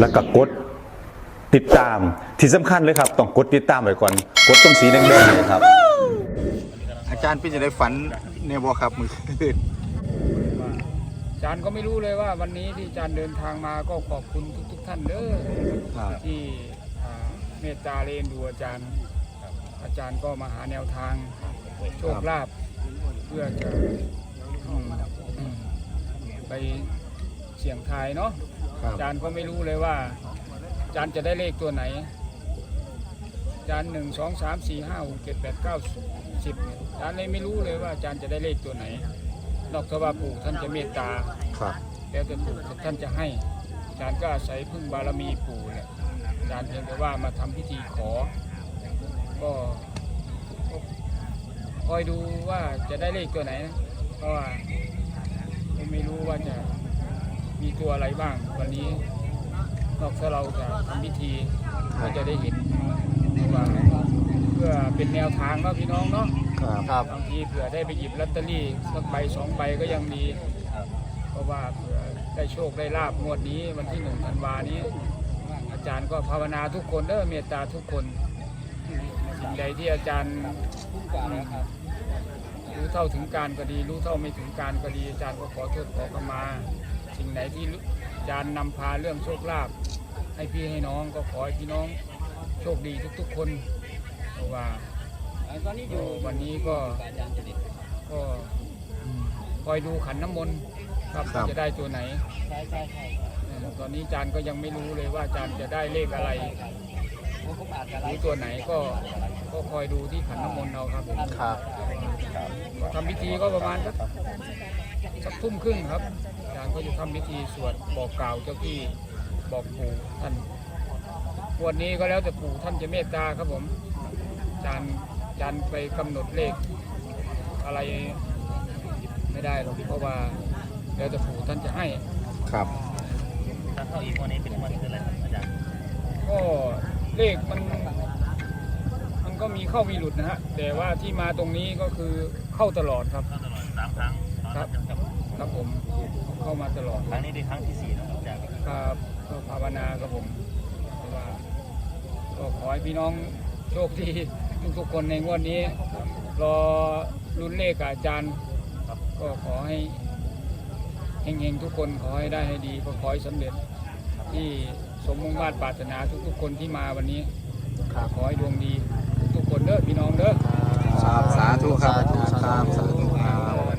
แล้วก็กดติดตามที่สำคัญเลยครับ ต้องกดติดตามไว้ก่อน กดตรงสีแดงๆเลยครับ อาจารย์พี่จะได้ฝันในบอครับมือคืนอาจารย์ก็ไม่รู้เลยว่าวันนี้ที่อาจารย์เดินทางมาก็ขอบคุณทุก ๆ ท่านเด้อครับที่อ่าเมตตาเลนดูอาจารย์ อาจารย์ก็มาหาแนวทางโชคลาภเพื่อจะอืมอืมไปเสี่ยงทายเนาะ ครับ อาจารย์ก็ไม่รู้เลยว่าอาจารย์จะได้เลขตัวไหนอาจารย์หนึ่งสองสามสี่ห้าหกเจ็ดแปดเก้าสิบเนี่ยอาจารย์เลยไม่รู้เลยว่าอาจารย์จะได้เลขตัวไหน นอกจากว่าปู่ท่านจะเมตตา ครับ แล้วแต่ปู่ท่านจะให้อาจารย์ก็อาศัยพึ่งบารมีปู่แหละอาจารย์เพียงแต่ว่ามาทำพิธีขอ ก็ก็คอยดูว่าจะได้เลขตัวไหนนะเพราะว่าผมไม่รู้ว่าจะ มีตัวอะไรบ้าง วันนี้นอกจากเราจะทำพิธีก็จะได้เห็นว่าเพื่อเป็นแนวทางเนาะพี่น้องเนาะครับครับบางทีเผื่อได้ไปหยิบลอตเตอรี่สักใบสองใบก็ยังดี เพราะว่าเผื่อได้โชคได้ลาบงวดนี้วันที่หนึ่งธันวานี้ อาจารย์ก็ภาวนาทุกคนเด้อเมตตาทุกคนสิ่งใดที่อาจารย์รู้เท่าถึงการก็ดี รู้เท่าไม่ถึงการก็ดีอาจารย์ก็ขอโทษขอขมา สิ่งไหนที่อาจารย์นำพาเรื่องโชคลาภให้พี่ให้น้องก็ขอให้พี่น้องโชคดีทุก ๆ คนเพราะว่าก็วันนี้ก็ก็คอยดูขันน้ำมนต์ครับครับว่าจะได้ตัวไหนเออตอนนี้อาจารย์ก็ยังไม่รู้เลยว่าอาจารย์จะได้เลขอะไรหรือตัวไหนก็ก็คอยดูที่ขันน้ำมนต์เอาครับผมครับก็ทำพิธีก็ประมาณสัก สักทุ่มครึ่งครับอาจารย์ก็จะทำพิธีสวดบอกกล่าวเจ้าที่บอกปู่ท่านวันนี้ก็แล้วแต่ปู่ท่านจะเมตตาครับผมอาจารย์อาจารย์ไปกำหนดเลข อะไรไม่ได้หรอกเพราะว่าแล้วแต่ปู่ท่านจะให้ครับถ้าเข้าอีกวันนี้เป็นวันคืออะไรครับอาจารย์ก็เลขมันมันก็มีเข้ามีหลุดนะฮะแต่ว่าที่มาตรงนี้ก็คือเข้าตลอดครับเข้าตลอดสามครั้งตอนครันับบจนกับ ครับผมเข้ามาตลอดครั้งนี้เป็นครั้งที่สี่แล้วครับอาจารย์ครับก็ภาวนาครับผมเพราะว่าก็ขอให้พี่น้องโชคดีทุกๆคนในงวดนี้ รอลุ้นเลขกับอาจารย์ครับก็ขอให้เฮงๆทุกคนขอให้ได้ให้ดีก็ขอให้สำเร็จที่สมมุ่งมาตรปรารถนาทุกๆ คนที่มาวันนี้ครับขอให้ดวงดี ทุกๆคนเด้อพี่น้องเด้อครับสาธุครับครับสาธุครับเ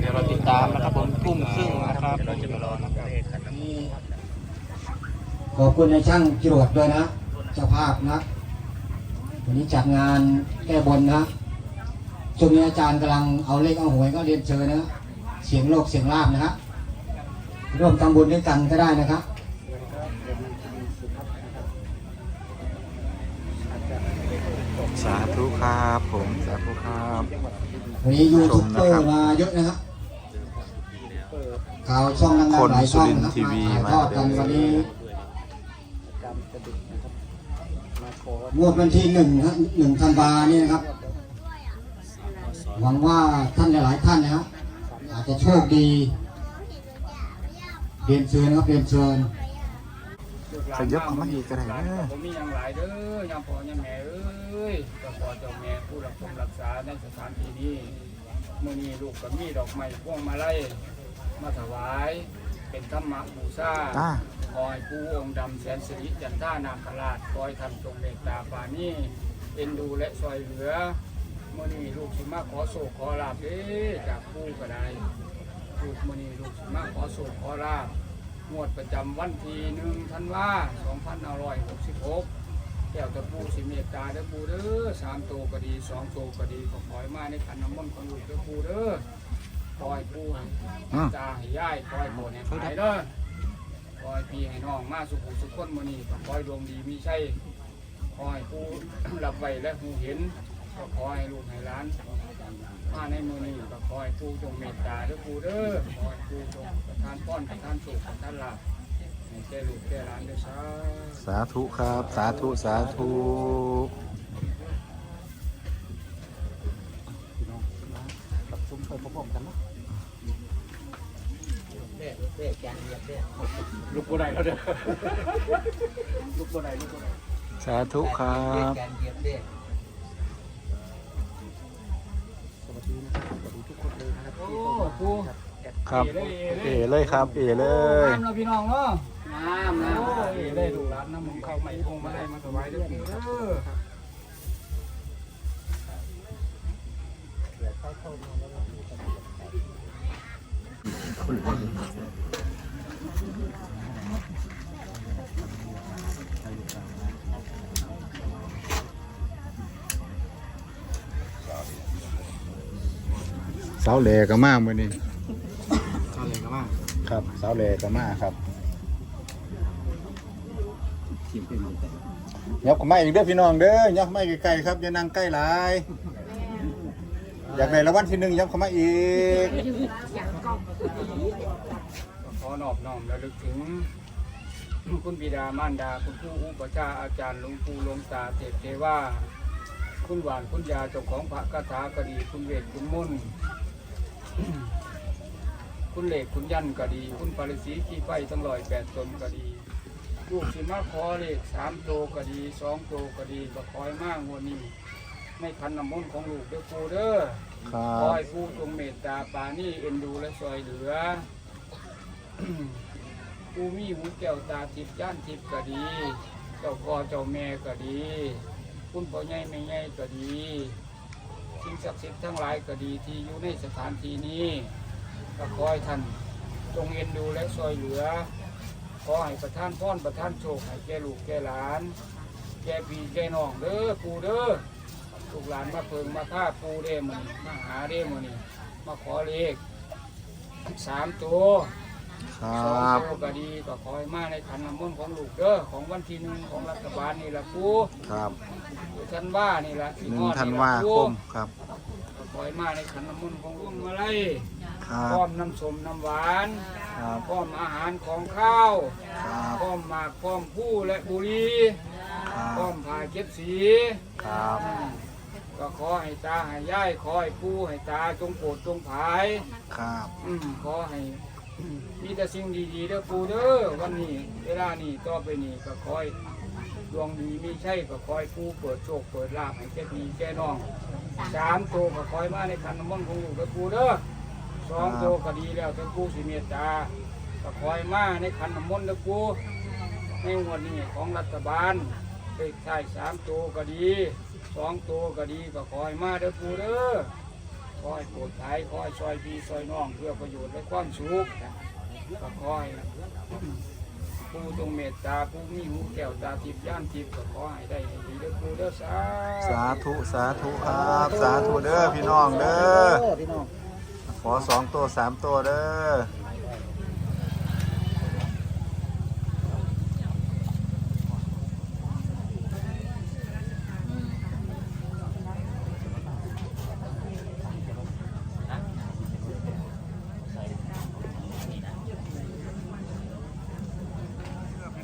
ดี๋ยวเราติดตามนะครับผมทุ่มครึ่งนะครับเราจะมารอนับเลขกันนะขอบคุณในช่างจรวดด้วยนะเจ้าภาพนะวันนี้จัดงานแก้บนนะช่วงนี้อาจารย์กำลังเอาเลขเอาหวยก็เรียนเชิญนะเสียงโลกเสียงลาบนะฮะร่วมทำบุญด้วยกันก็ได้นะครับสาธุครับผมสาธุครับวันนี้ยูทูบเบอชมนะครับร์มาเยอะนะฮะ ข่าวช่องดังคนๆหลายช่องนะสุรินทร์ทีวีมาถ่ายทอดกันมาวันนี้งวดวันที่หนึ่งฮะหนึ่งธันวาเนี่ยนะครับ หวังว่าท่านหลายๆท่านนะฮะอาจจะโชคดีเรียนเชิญครับเรียนเชิญขยับเข้ามาอีกก็ได้นะผมมีอย่างหลายเด้อยามพ่อยามแม่เอ้ยเจ้าพ่อเจ้าแม่ผู้รักษารักษาในสถานที่นี้มื่อนี้ลูกกับมีดอกไม้พวงมาลัย มาถวาย เป็นธรรมบูชาอ่าขอให้ผู้องค์ดำแสนสิริจันท่านาคราชคอยทำทรงเมตตาปรานี้เอ็นดูและซอยเหลือเมื่อนี้ลูกสิมาขอโศกขอลาบเด้จากผู้ก็ได้ลูกมื่อนี้ลูกสิมาขอโศกขอลาบงวดประจำวันที่หนึ่งธันวา2566แก้วตะปูสิเมตตาเด้อปูเด้อสามโตวก็ดีสองโตวก็ดีขอขอยมาในขันน้ำมนต์ของลูกเด้อปูเด้อ คอยปูให้อืมตาให้ย่ายคอยโบนให้หายเด้อคอยพี่ให้น้องมาสุขุสุขคนมือนี้ก็คอยดวงดีมีใช่คอยผู้รับไว้และหูเห็นก็คอยลูกให้หล้านมาในมือนี้ก็คอยผู้จงเมตตาเด้อผู้เด้อคอยผู้จงประทานป้อนประทานสุขประทานลาภให้แก่ลูกแก่หลานเด้อสาธุสาธุครับ สาธุ สาธุซุ้มไปพร้อมๆกันนะ ลูกบัวใดเขาเด้อลูกบัวใดลูกบัวใดสาธุครับโอ้ปูครับ เอ๋เลยเอเลยครับ เอเลยน้ำเราพี่น้องเนาะน้ำน้ำเอ๋เลยดูร้านน้ำมันเข้าใหม่พงมาให้มาถวายเด้อปูเด้อเสาแหลก็มากมือนี้เท่าไหร่ก็มากครับเสาแหลก็มากครับยับเข้ามาอีกเด้อพี่น้องเด้อยับเข้ามาใกล้ๆครับอย่านั่งใกล้หลายอยากได้รางวัลที่หนึ่งยับเข้ามาอีก ขอนอบน้อมระลึกถึง คุณบิดามารดา คุณครูอุปชาอาจารย์หลวงปู่หลวงตาเทพเทว่า คุณหวานคุณยาเจ้าของพระคาถากดี คุณเวทคุณมุ่นคุณเหล็กคุณยันก็ดี คุณปาริสีขี้ไฟทั้งร้อยแปดตนก็ดีลูกสิมาขอเลขสามโตก็ดีสองโตก็ดีก็คอยมากงวดนี้ ไม่คันน้ำมนต์ของลูกเด้อปูเด้อ ครัขอบให้ผู้ทรงเมตตาปรานี่เอ็นดูและช่วยเหลือ ผู้มีหูแก้วตาทิพย์ย่านทิพย์ก็ดี เจ้าพ่อเจ้าแม่ก็ดี คุณพ่อใหญ่แม่ใหญ่ก็ดีสิ่งศักดิ์สิทธิ์ทั้งหลายก็ดีที่อยู่ในสถานที่นี้ก็ขอให้ท่านจงเอ็นดูและช่วยเหลือ ขอให้ประท่านพรประท่านโชคให้แก่ลูกแก่หลาน แก่พี่แก่น้องเด้อปู่เด้อ ลูกหลานมาเพิงมาฆ่าปูเด้มันมาหาเด้มันนี่มาขอเลขสามตัวครสองับ ตัวก็ดีก็ขอให้มาในขันน้ำมนต์ของลูกเด้อของวันที่หนึ่งของรัฐบาลนี่ละปูครับท่านว่านี่ละสิหนึ่ฮงอดธันล่ะวาปู่คมครับ ก็ขอให้มาในขันน้ำมนต์ของลุงมาไล่ครัพร้อบ มน้ำส้มน้ำหวานครับ พร้อมอาหารของข้าวครับพร้อมหมากพร้อมผู้และบุหรีครัพร้อบ มผ้าเก็บสี ครับ ก็ขอให้ตาให้ย่ายขอให้ปู่ให้ตาจงโปรดจงผาย ครับอืมขอให้อืมมีแต่สิ่งดีๆเด้อปู่เด้อวันนี้ เวลานี้ต่อไปนี้ก็ขอให้ดวงดีมีใช่ก็ขอให้ปู่เปิดโชคเปิดลาภให้แก่พี่แก่น้องสามโตวก็ขอให้มาในขันน้ำมนต์ของลูกเด้อปู่เด้อสองโตวก็ดีแล้วแต่ปู่สิเมตตาก็ขอให้มาในขันน้ำมนต์เด้อปู่ในงวันนี้ของรัฐบาลเลขท้ายสามโตวก็ดี สองโตวก็ดีก็ขอให้มาเด้อปู่เด้อคอยโปรดท้ายคอยซอยพี่ซอยน้องเพื่อประโยชน์และความสุขก็คอยผู้ทรงเมตตาผู้มีหูแก้วตาทิพย์ย่านทิพย์ก็ขอให้ได้ให้ดีเด้อผู้เด้อสาสาธุสาธุครับ สาธุเด้อพี่น้องเด้อพี่น้องขอสองตัวสามตัวเด้อ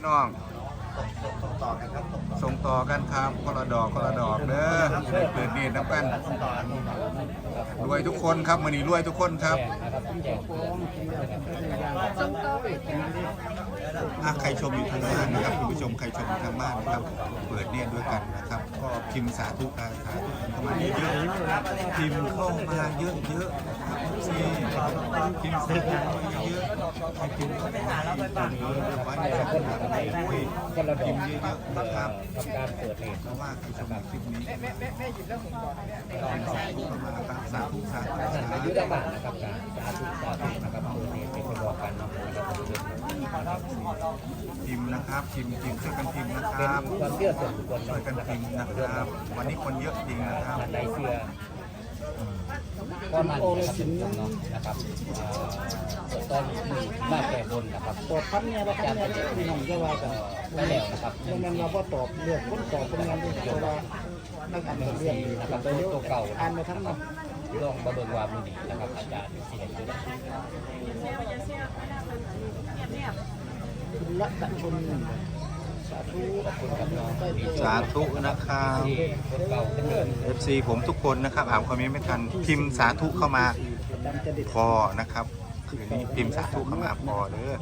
น้องส่งต่อกันครับคนละดอกคนละดอกเด้อเปิดเนียนน้ำกันรวยทุกคนครับมือนี้รวยทุกคนครับอใครชมอยู่ทางบ้านนะครับคุณผู้ชมใครชมอยู่ทางบ้านนะครับ เปิดเนียนด้วยกันนะครับ ก็พิมพ์สาธุอาสาธุกันเข้ามาเยอะๆพิมพ์เข้ามาเยอะๆนะครับซีพิมพ์สาธุมาเย ๆให้พิมพ์เข้มาเยอะว่าเนี่ยคุยพิมพ์เยอะๆนะครับทำการเปิดเหตุเพราะว่าใครชมคลิปนี้แม่แม่แม่หยิบแล้วผมก่อนสาธุสาธุสาอายุธุได้บ้างนะครับการสาธุสาธุนะครับเปิดเหตุเป็นคนบอกกันนะครับพิมพ์นะครับพิมพ์พิมพ์ช่วยกันพิมพ์นะครับความเชื่อส่วนบุคคลช่วยกันนะคพิมพ์นะครับ วันนี้คนเยอะจริงนะครับท่านใดเชื่อ ก็มันนะครับเป็นจำเนาะนะครับตอนมาแก่บนนะครับตอบคำเนี่ยว่าคำเนี่ยพี่น้องจะว่ากันได้แล้วนะครับเพราะนั้นเราก็ตอบเรื่องคนตอบเป็นงานที่ตัวว่านักอ่านเรื่องนะครับตัวตัวเก่าอ่านมาทั้งนั้นลองมาเบิ่งว่ามือนี้นะครับ อาจารย์สิเห็นด้วยคุณละตะชน สาธุขอบคุณครับน้องมีสาธุนะครับที่คนเก่าเป็นเดิน FC ผมทุกคนนะครับอ่านคอมเมนต์ไม่ทันพิมพ์สาธุเข้ามาดำจะเด็ดพอนะครับคืนนี้พิมพ์สาธุเข้ามาพอเด้อ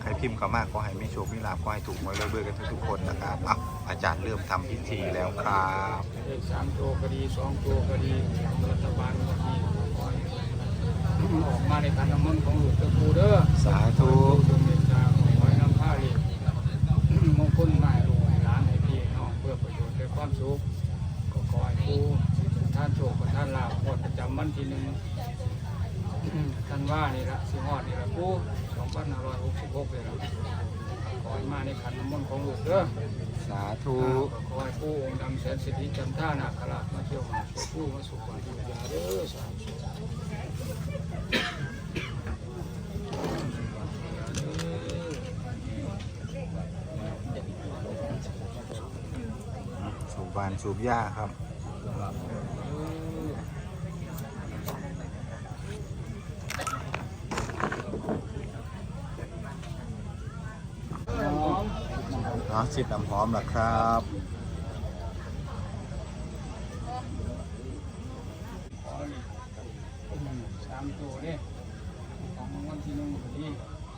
ใครพิมพ์เข้ามาก็ให้ไม่โชคไม่ลาภก็ให้ถูกหวยรวยๆกันทุกๆคนนะครับอะอาจารย์เริ่มทำพิธีแล้วครับเลขสามตัวก็ดีสองตัวก็ดีรัฐบาลก็ดีขอให้ออกมาในคันน้ำมันต์ของหลวงตาปูเด้อสาธุ จงเม ความสุขก็ขอให้ผู้ท่านโชคกับท่านลาภงวดประจำวันที่หนึ่งท่านว่านี่ละสิฮอดนี่ละผู้สองพันห้าร้อยหกสิบหกเลยละขอให้มาในขันน้ำมนต์ของลูกเด้อสาธุขอให้ผู้องค์ดำแสนสิทธิจันท่านาคราชมาเที่ยวมาสู่ผู้มาสู่ความอยู่ยาเด้อสาธุ สูบวานสูบหญ้าครับเนาะชิดน้ำหอมล่ะครับสามตัวเนี่ยของรางวัลที่หนึ่งพอดี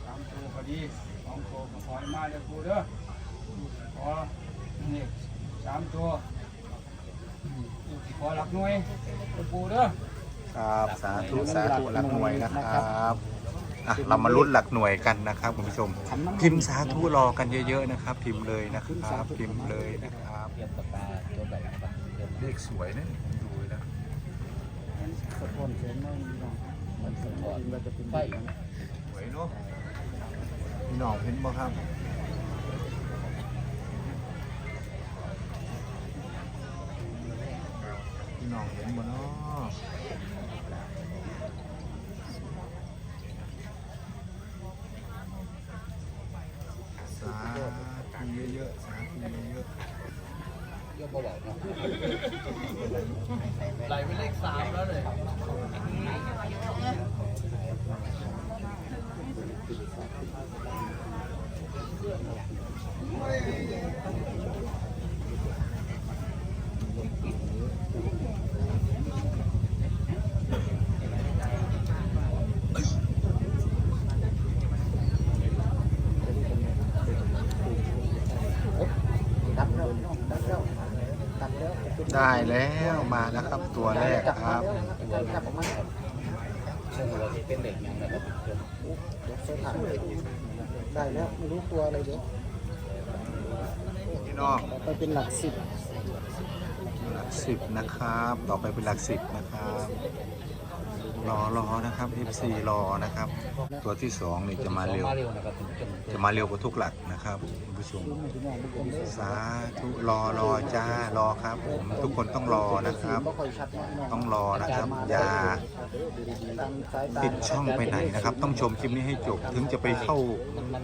สามตัวพอดีสองตัวขอให้มาเด้อผู้เด้อขอนี่สามตัว กหน่วยเด้อผู้เด้อครับ สาธุ สาธุ หลักหน่วยนะครับอะเรามาลุ้นหลักหน่วยกันนะครับคุณผู้ชม พิมพ์สาธุรอกันเยอะ ๆ นะครับ พิมพ์เลยนะครับ พิมพ์เลยนะครับเตรียมปากกาตัวแบบแบบเตรียมเลขสวยนะดูนะสะท้อนแสงไม่มีหรอกมันสะท้อนเราจะเป็นไฟสวยเนาะพี่น้องเห็นบ่ครับ พี่น้อง เห็นบ่เนาะสาธุเยอะๆสาธุเยอะ เยอะเบาๆเนาะไหลไปเลขสามแล้วเลย ดับแล้วดับแล้วดับแล้ว ๆ ได้แล้วมาแล้วครับตัวแรกครับจับออกมาเชื่อว่าที่เป็นเด็กยังนะครับเดี๋ยวเสื้อผ้าได้แล้วไม่รู้ตัวอะไรเดี๋ยวพี่น้องไปเป็นหลักสิบหลักสิบนะครับ ต่อไปเป็นหลักสิบนะครับ รอรอนะครับ F4 รอนะครับ ตัวที่สองนี่จะมาเร็ว จะมาเร็วกว่าทุกหลักนะครับคุณผู้ชมสาธุรอรอจ้ารอครับผมทุกคนต้องรอนะครับ ต้องรอนะครับอย่าปิดช่องไปไหนนะครับ ต้องชมคลิปนี้ให้จบถึงจะไปเข้า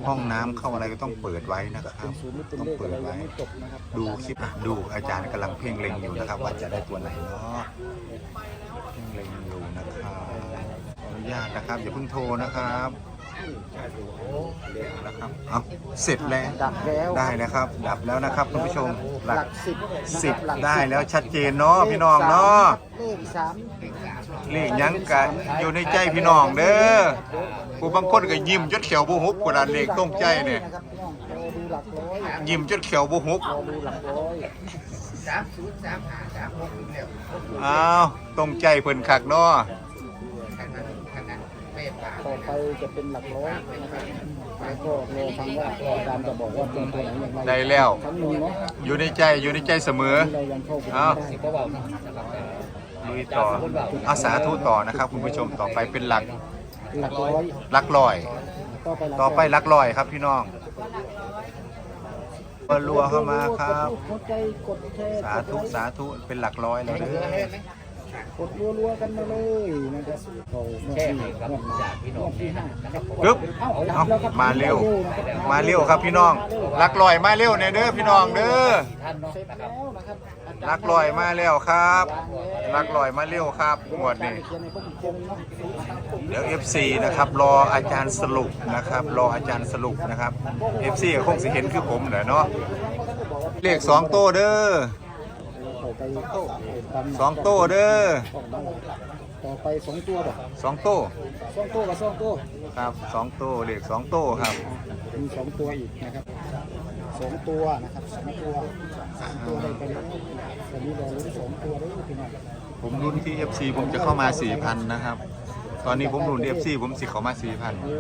ห้องน้ำเข้าอะไรก็ต้องเปิดไว้นะครับ ต้องเปิดไว้ ดูคลิปดูอาจารย์กำลังเพ่งเล็งอยู่นะครับ ว่าจะได้ตัวไหนเนาะ ญาตนะครับอย่าเพิ่งโทรนะครับนะครับเอาเสร็จแล้วดับแล้วได้นะครับ ดับแล้วนะครับคุณผู้ชมหหลัลักกสิบนะสิบหลักได้แล้วชัดเจนเนาะพี่น้องเนาะเลขสามเลขหยังกะอยู่ในใจพี่น้องเด้อผู้บางคนก็ยิ้มจดเขียวบุหุบกว่าเลขต้องใจเนี่ยนะครับพี่น้องรอดูหลักร้อยยิ้มจดเขียวบุหุบรอดูหลักร้อยอ้าวตรงใจเพิ่นคักเนาะต่อ ไปจะเป็นหลักร้อยนะครับแล้วก็รอฟังว่าอาจารย์จะบอกว่าเป็นตัวไหนอย่างไรได้แล้ว ครั้งหนึ่งเนาะอยู่ในใจอยู่ในใจเสมอ ที่เรายังเข้าไปเอาไม่ได้ สิบเบาๆนะครับลุยต่ออาสาธุต่อนะครับ คุณผู้ชมต่อไปเป็นหลักหลักร้อยหลักลอย ต่อไปหลักต่อไปหลักลอยครับพี่น้องรัวเข้ามาครับหัวใจกดแชร์สาธุ สาธุ เป็นหลักร้อยแล้วเด้อ กดรัวๆกันมาเลยนะครับเขาแค่ครับจากพี่น้องที่นี่ห้านะครับ ปึ๊บเอามาเร็ว มาเร็วครับพี่น้องหลักลอยมาเร็วเนี่ยเด้อพี่น้องเด้อท่านเนาะนะครับรักลอยมาแล้วครับหลักลอยมาเร็วครับหมวดนี้เขียวเนาะเดี๋ยว FC นะครับรออาจารย์สรุปนะครับรออาจารย์สรุปนะครับ FC ก็คงสิเห็นคือผมแหละเนาะเลขสองโต้เด้อ ไปเข้าตามสองโต้เด้อออกมาต่อไปสองตัวบ่สองโต้สองตัวกับสองตัวครับสองโต้เลขสองโต้ครับมีสองตัวอีกนะครับสองตัวนะครับสองตัวสามตัวได้ไปแล้วตอนนี้เราลุ้นสองตัวได้พี่น้องผมรุ่นที่ FC ผมจะเข้ามา4,000นะครับ ตอนนี้ผมรุ่น FC ผมสิเข้ามา4,000โอ้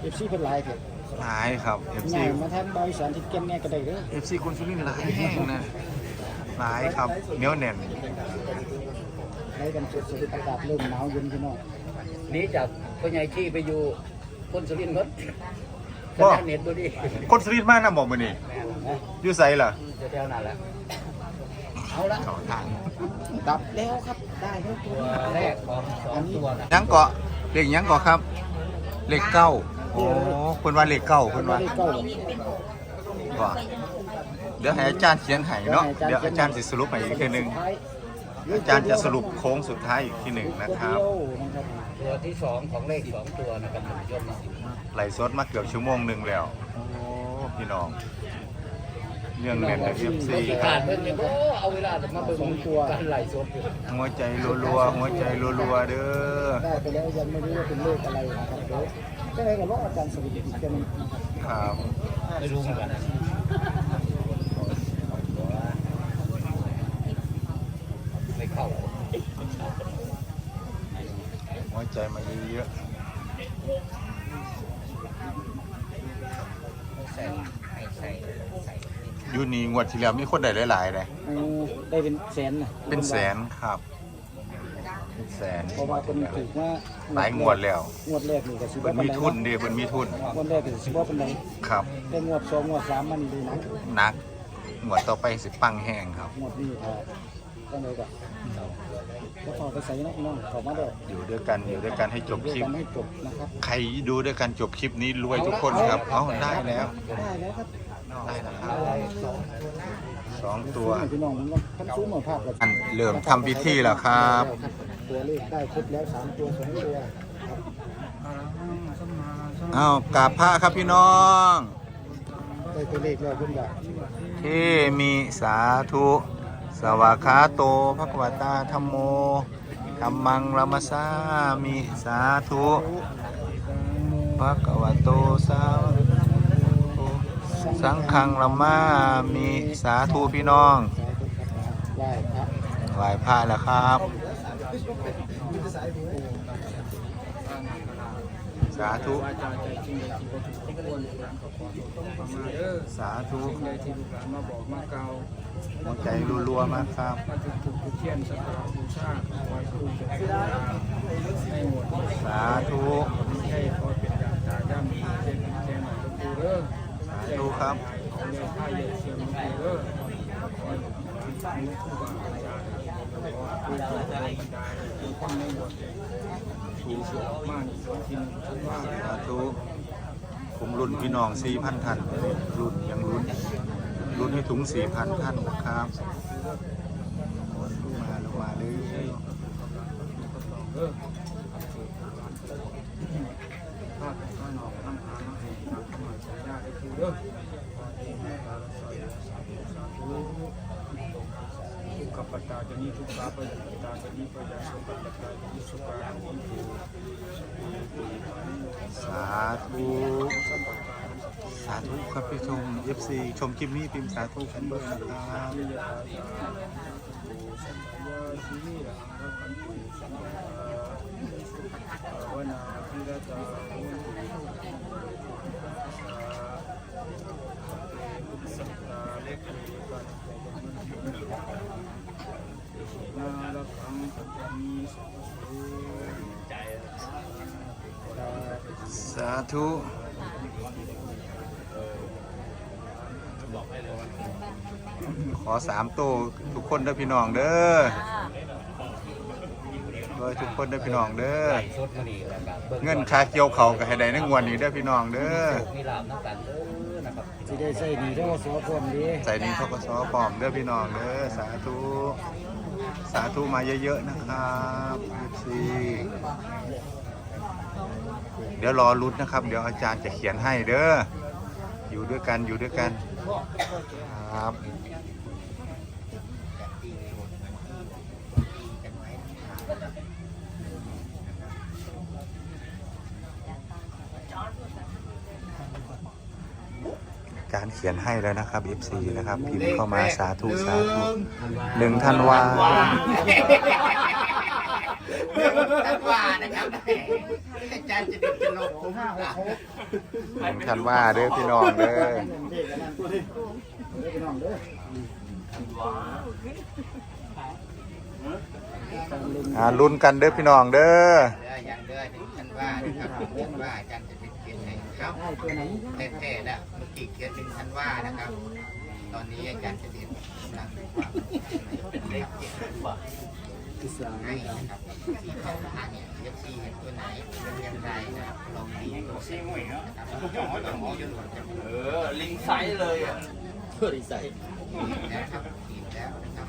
เอฟซีเป็นลายเถอะหลายครับ FC ง่ายมาทางบริษัทที่เก่งเนี่ยก็ได้เด้อ FC คนสุรินทร์หลายแห้งนะ หลายครับเหนียวแน่นใช้กันสดๆอากาศเริ่มหนาวเย็นพี่น้องหนี้จากพ่อใหญ่ที่ไปอยู่คนสุรินทร์รถบ่สัญญาณเน็ตบ่ดีคนสุรินทร์มากนะบอกมานี่นะอยู่ไสล่ะแถวๆนั่นแหละเอาละเขาทางดับแล้วครับได้แล้วตัวตัวนี้แรกของสองตัวนะยังเกาะเลขยังเกาะครับเลขเก้าโอ้คนว่าเลขเก้าคนว่าได้เก้าบ่ว่า เดี๋ยวให้อาจารย์เขียนให้เนาะเดี๋ยวอาจารย์สิสรุปให้อีกทีหนึงอาจารย์จะสรุปโค้งสุดท้ายอีกทีหนึ่งนะครับตัวที่สองของเลขสองตัวนะครับท่านผู้ชมนะไหลฟ์สดมาเกือบชั่วโมงหนึ่งแล้วโอ้พี่น้องเรื่องเล่นกับเอฟซีคการัรบเบิ่งเนี่ยโอ้เอาเวลามาเบิ่งการไหลสดอยู่หัวใจรัวๆหัวใจรัวๆเด้อได้ไปแล้วยังไม่รู้ว่าเป็นเลขอะไรนะครับเดี๋ยวก็เลยกับว่าอาจารย์สรุปอีกทีนึงนะครับไม่รู้เหมือนกันไม่เข้า หัว ใจมาเยอะใส่ให้ใส่ใส่ๆอยู่นี่งวดที่แล้วมีคนได้หลายๆเลยเออได้เป็นแสนนะเป็นแสนครับ เป็นแสนเพราะว่าเป็นถูกว่าหลายงวดแล้วงวดแรกนี่ก็สิบเพิ่นมีทุนเด้เพิ่นมีทุนงวดแรกก็สิบว่าเป็นไรครับแต่งวดสองงวดสามมันดูนะหนักงวดต่อไปสิปังแห้งครับงวดนี้อ่า ต้องเลยก่อนแล้วพอไปใส่น้องน้องๆเขามาเด้ออยู่ด้วยกันอยู่ด้วยกันให้จบด้วยคลิปกันให้จบนะครับ ใครดูด้วยกันจบคลิปนี้รวยทุกคนครับ เอ้าได้แล้ว ได้แล้วครับได้แล้วครับสองตัวพี่น้องมันก็ทั้งซุ้มเหมือนภาพกับอันเริ่มทำพิธีแล้วครับ ตัวเลขได้ครบแล้วสามตัวสองตัวอ้าวกราบพระครับพี่น้องได้ตัวเลขแล้วเพิ่นก็ที่มีสาธุ สวากขาโตภควตาธรรมโมธรรมังรมสามิสาธุภควโตสาวสังฆังรมามิสาธุพี่น้องไหว้พระไหว้พระแล้วครับ สาธุ วาจาใจจริงใจที่ประทุกข์ควรหลานก็ขอให้ต้องมาเด้อสาธุสิ่งใดที่ลูกหลานมาบอกมากล่าวหัวใจรัวๆมากครับ มาจุดถูกจุดเทียนสักการะบูชาไว้คู่จะให้หมดสาธุ ไม่ใช่พอเป็นอย่างตาย่ำมีเช่นแค่หนก็คือเด้อสาธุครับอาเลยผ้าเยอะเสียมันคือเด้อคอยติดตามครูบาอาจารย์ขอผู้บรรดาผู้คนในหมด ถูกเสียออกมาสองทีหนึ่งคิดว่าสาธุผมรุ่นพี่น้อง4,000ท่านรุ่นยังรุ่นรุ่นให้ถึง4,000ท่านนะครับลงมาลงมาเลยเออข้าข้าหนอกข้าหามาให้ข้าหน่อยสัญญาได้คือเด้อทุกข ปัตตาจนี้ทุกขาปัตตาจนี้ปัญญาสุปัตตาจนี้สุปาจะนี้สาธุสาธุครับพี่ชม FC ชมคลิปนี้พิมพ์สาธุกันด้วยนะครับวนาพิรตาหุนตุสัตตาเล็ก กันนาลคังปัจจามีสัพพโสสาธุขอสามตู้ทุกคนเด้อพี่น้องเด้อเบอร์ทุกคนเด้อพี่น้องเด้อไหลสดมาดีแล้วก็เบิ่งเงินค่าเกี่ยวเขาก็ให้ได้ในงวดนี้เด้อพี่น้องเด้อโชคมีลาบน้ำกันเด้อนะครับสิได้ใส่ดีเท่าว่าสอพร้อมดีใส่นี้ทกสปลอมเด้อพี่น้องเด้อสาธุ สาธุมาเยอะๆนะครับซีเดี๋ยวรอรุ้นนะครับ เดี๋ยวอาจารย์จะเขียนให้เด้ออยู่ด้วยกันอยู่ด้วยกันครับ จารย์เขียนให้แล้วนะครับ FC นะครับ พิมพ์เข้ามาสาธุสาธุหนึ่งธันวาท่านว่านะครับอาจารย์จะดึงจะลงผมห้าหกหกหนึ่งธันวาเด้อพี่น้องเด้อเด็กกันนั่นเด้อพี่น้องเด้ออ่าลุ้นกันเด้อพี่น้องเด้อเด้ออย่างเด้อถึงท่านว่านะครับท่านว่าอาจารย์จะเป็นเขียนให้ครับได้ตัวไหนเท่ๆแล้ว เมื่อกี้เขียนถึงท่านว่านะครับ ตอนนี้อาจารย์จะเรียนกำลังเป็นเลขเจ็ดให้นะครับที่เข้ามาเนี่ยเอฟซีเห็นตัวไหนเป็นยังไงนะครับลองดีดูซินะครับจอจอยืนหมดจะเออลิงไซเลยอะเพื่อดีไซน์แล้วครับขีดแล้วนะครับ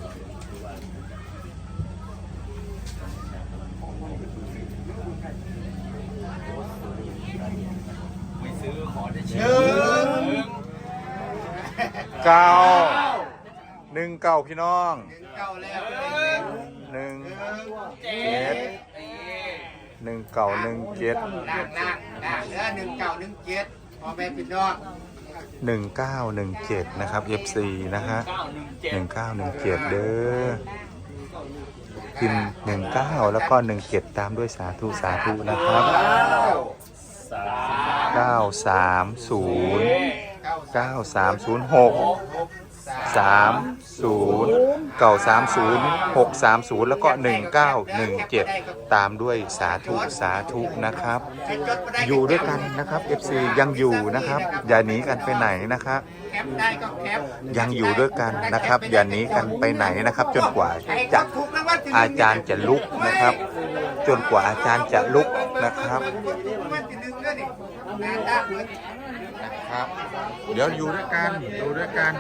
ไม่ซื้อขอได้เชิญ เก้าหนึ่งเก้าพี่น้องเก้าแล้วหนึ่งเจ็ดหนึ่งเก้าหนึ่งเจ็ดล่างล่างล่างเด้อหนึ่งเก้าหนึ่งเจ็ดพ่อแม่พี่น้องหนึ่งเก้าหนึ่งเจ็ดนะครับ FC นะฮะหนึ่งเก้าหนึ่งเจ็ดเด้อพิมพ์หนึ่งเก้าแล้วก็หนึ่งเจ็ดตามด้วยสาธุสาธุนะครับเก้าสามศูนย์ เก้าสามศูนย์หกสามศูนย์เก้าสามศูนย์หกสามศูนย์แล้วก็หนึ่งเก้าหนึ่งเจ็ดตามด้วยสาธุสาธุนะครับ อยู่ด้วยกันนะครับ FC ยังอยู่นะครับ อย่าหนีกันไปไหนนะครับยังอยู่ด้วยกันนะครับ อย่าหนีกันไปไหนนะครับ จนกว่าจะถูกอาจารย์จะลุกนะครับ จนกว่าอาจารย์จะลุกนะครับ ครับ เดี๋ยวอยู่ด้วยกันอยู่ด้วยกัน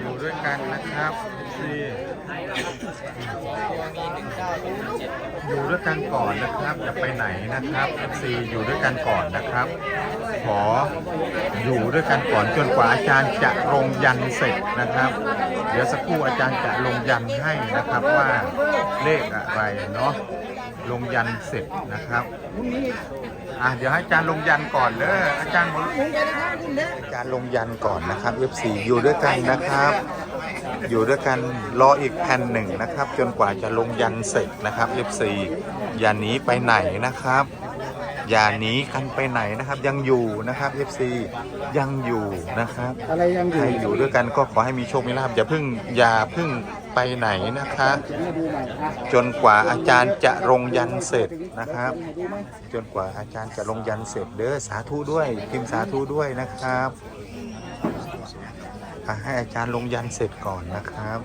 อยู่ด้วยกันนะครับซีอยู่ด้วยกันก่อนนะครับจะไปไหนนะครับซีอยู่ด้วยกันก่อนนะครับ ขออยู่ด้วยกันก่อนจนกว่าอาจารย์จะลงยันเสร็จนะครับ เดี๋ยวสักครู่อาจารย์จะลงยันให้นะครับว่าเลขอะไรเนาะลงยันเสร็จนะครับ อะเดี๋ยวให้อาจารย์ลงยันก่อนเด้ออาจารย์อาจารย์ลงยันก่อนนะครับ F4 อยู่ด้วยกันนะครับ อยู่ด้วยกันรออีกแผ่นหนึ่งนะครับ จนกว่าจะลงยันเสร็จนะครับ F4 อย่าหนีไปไหนนะครับอย่าหนีกันไปไหนนะครับ ยังอยู่นะครับ FC ยังอยู่นะครับอะไรยังอใครยู่อยู่ด้วยกันก็ขอให้มีโชคมีลาภอย่าเพึ่งอย่าเพึ่ง ไปไหนนะคะ จนกว่าอาจารย์จะลงยันเสร็จนะครับ จนกว่าอาจารย์จะลงยันเสร็จเด้อสาธุด้วยพิมพ์สาธุด้วยนะครับให้อาจารย์ลงยันเสร็จก่อนนะครับ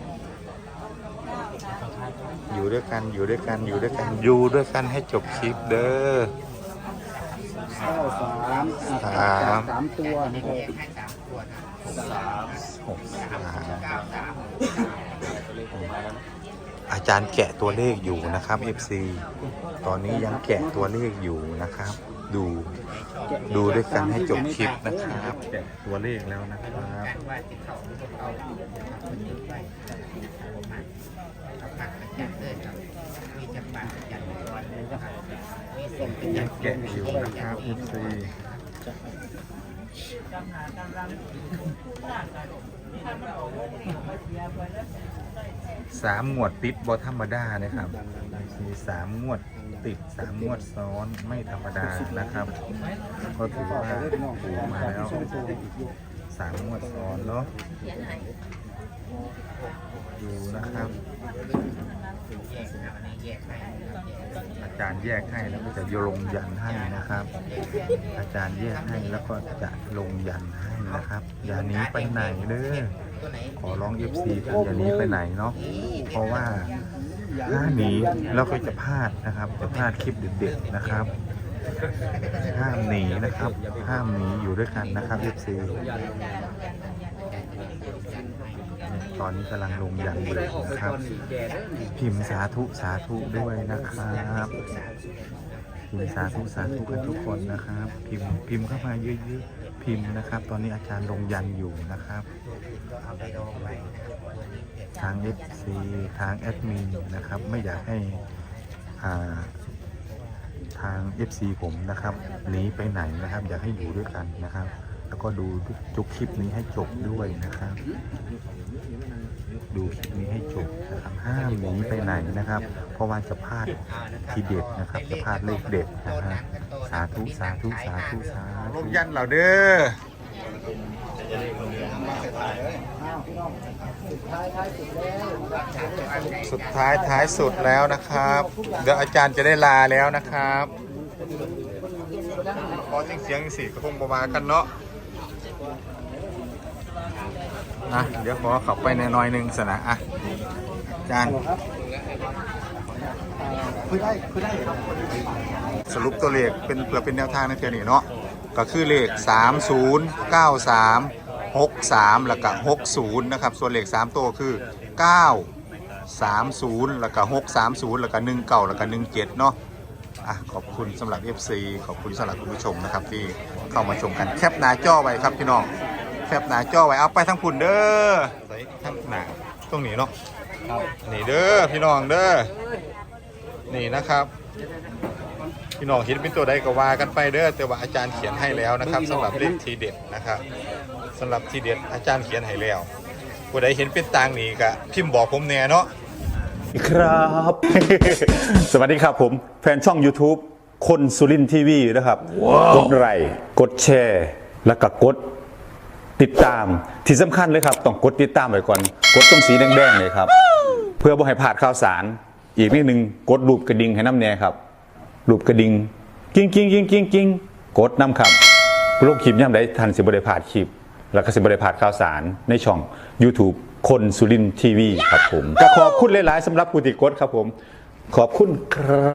อยู่ด้วยกันอยู่ด้วยกันอยู่ด้วยกันอยู่ด้วยกันให้จบคลิปเด้อสามสามสามตัวนะครับให้สามหกสาม อาจารย์แกะตัวเลขอยู่นะครับ FC ตอนนี้ยังแกะตัวเลขอยู่นะครับ ดูดูด้วยกันให้จบคลิปนะครับ แกะตัวเลขแล้วนะครับว่าที่เขาหรือย์เด้อครับมีจังหวะอาจารย์ก่อนเลยนะครับมีส่งเป็นอย่างแกะอยู่นะครับ FC สามงวดติดบอธรรมดานะครับ มีสามงวดติดสามงวดซ้อนไม่ธรรมดานะครับ ก็ถือว่าถูกมาแล้วสามงวดซ้อนเนาะดูนะครับ อาจารย์แยกให้แล้วก็จะลงยันให้นะครับ อาจารย์แยกให้แล้วก็จะลงยันให้นะครับอย่านี้ไปไหนเด้อ ตัวไหนขอร้อง FC กันอย่าหนีไปไหนเนาะเพราะว่าถ้าหนีแล้วก็จะพลาดนะครับ จะพลาดคลิปเด็ดๆนะครับ ห้ามหนีนะครับ ห้ามหนีอยู่ด้วยกันนะครับ FC ตอนนี้กำลังลงยันอยู่นะครับ พิมพ์สาธุสาธุด้วยนะครับพิมพ์สาธุสาธุกันทุกคนนะครับ พิมพ์พิมพ์เข้ามาเยอะๆพิมพ์นะครับ ตอนนี้อาจารย์ลงยันอยู่นะครับ เอาไปดองไว้นะครับวันนี้เผ็ดทาง FC ทางแอดมินนะครับ ไม่อยากให้อ่าทาง FC ผมนะครับหนีไปไหนนะครับ อยากให้อยู่ด้วยกันนะครับ แล้วก็ดูทุกคลิปนี้ให้จบด้วยนะครับ ดูคลิปนี้ให้จบนะครับห้ามหนีไปไหนนะครับ เพราะว่าจะพลาดทีเด็ดนะครับ จะพลาดเลขเด็ดนะฮะสาธุสาธุสาธุสาธุยันเราเด้อ สุดท้ายท้ายสุดแล้วนะครับ เดี๋ยวอาจารย์จะได้ลาแล้วนะครับขอเสียงเสียงสิก็คงประมาณกันเนาะนะเดี๋ยวขอขับไปในน้อยหนึ่งสนะอะอาจารย์คุยได้คุยได้ครับสรุปตัวเลขเป็นเพื่อเป็นแนวทางในเทือนี้เนาะ ก็คือเลข 30 93 63 แล้วก็60 นะครับ ส่วนเลข3ตัวคือ 9 30 แล้วก็630 แล้วก็1เก่าแล้วก็1เจ็ดเนาะอะขอบคุณสำหรับ FC ขอบคุณสำหรับคุณผู้ชมนะครับ ที่เข้ามาชมกันแคปหน้าจอไว้ครับพี่น้องแคปหน้าจอไว้เอาไปทั้งพุ่นเด้อใส่ทั้งหน้าตรงนี้เนาะนี่เด้อพี่น้องเด้อนี่นะครับ พี่น้องเห็นเป็นตัวใดก็ว่ากันไปเด้อแต่ว่าอาจารย์เขียนให้แล้วนะครับสำหรับเลขทีเด็ดนะครับสำหรับทีเด็ดอาจารย์เขียนให้แล้วผู้ใดเห็นเป็นต่างนี่ก็พิมพ์บอกผมแน่เนาะครับ สวัสดีครับผมแฟนช่อง YouTube คนสุรินทีวีนะครับ กดไลค์กดแชร์ แล้วก็กดติดตามที่สำคัญเลยครับ ต้องกดติดตามไว้ก่อน กดตรงสีแดงๆเลยครับ เพื่อบ่ให้พลาดข่าวสาร อีกนิดนึงกดรูปกระดิ่งให้น้ำแน่ครับ รูปกระดิ่งกิ้งกิ้งกิ้งกิ้งกิ้งกดน้ำครับโลกคลิปย่ำได้ทันสิบริพาดคลิป แล้วก็สิบริพาดข่าวสารในช่อง YouTube คนสุรินทีวีครับผมก็ขอบคุณหลาย ๆสำหรับผู้ติดกดครับผม ขอบคุณครับ